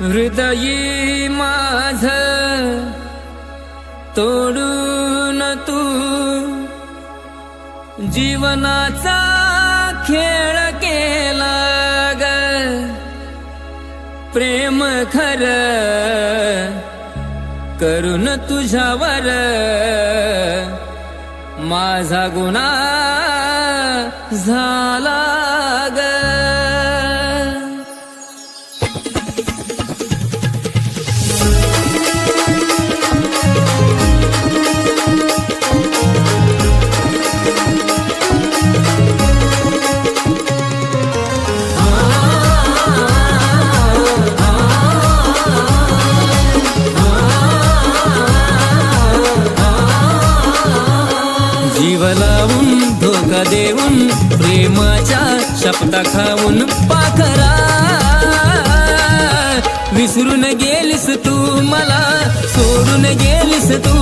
हृदयी माझ तोडून तू जीवनाचा खेळ केला ग. प्रेम खर करून तुझ्यावर माझा गुन्हा झाला ग. जीव लावून धोका देऊन प्रेमाच्या शपथा खाऊन पाखरा. विसरून गेलीस तू मला सोडून गेलीस तू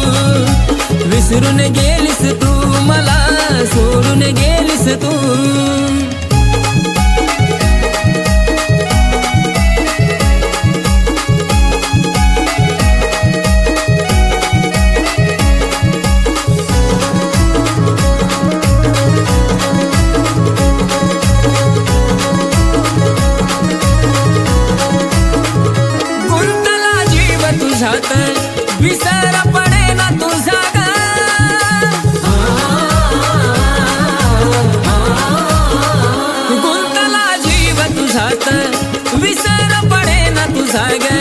विसरून गेलीस तू मला. विसर पडे ना तुझा ग.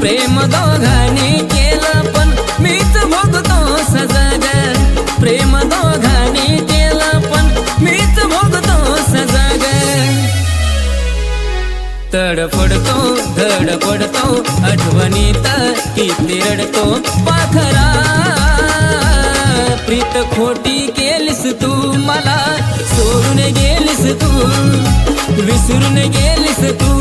प्रेम दोघांनी केलं पण मीच भोगतो सजा ग. प्रेम दोघांनी केलं पण मीच भोगतो सजा ग. तडफडतो धडपडतो आठवणीत किती रडतो. पाखरा प्रीत खोटी केलीस तू मला सोडून गेलीस तू. विसरून गेलीस तू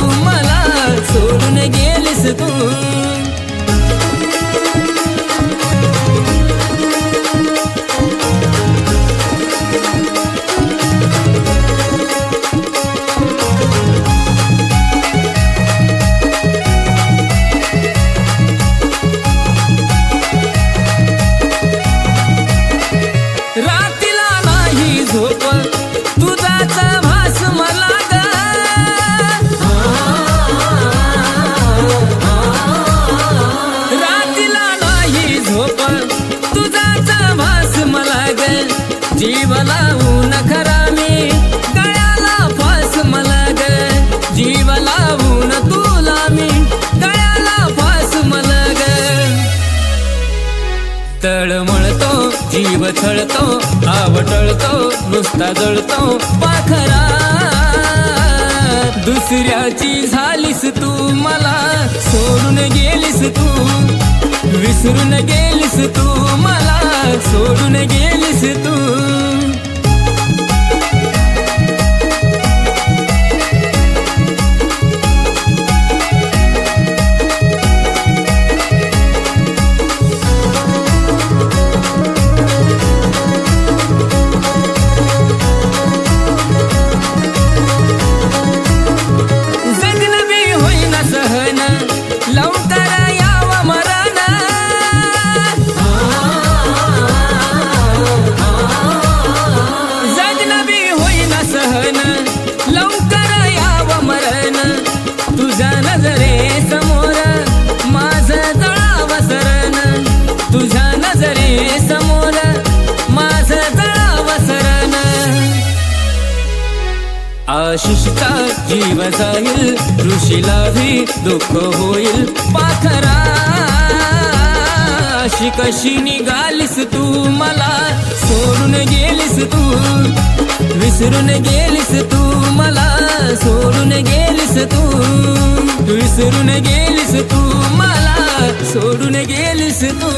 जीव लावून खरा मी गळ्याला फास मला ग जीव लावून तुला मी गळ्याला फास मला ग तळमळतो जीव छळतो आवटळतो नुसता जळतो पाखरा. दुसऱ्याची झालीस तू मला सोडून गेलीस तू विसरून गेलीस तू मला सोडून गेलीस तू. आशिषचा जीव जाईल ऋषीलाही दुःख होईल. पाखरा अशी कशी निघालीस तू मला? सोडून गेलीस तू विसरून गेलीस तू मला? सोडून गेलीस तू विसरून गेलीस तू मला? सोडून गेलीस तू.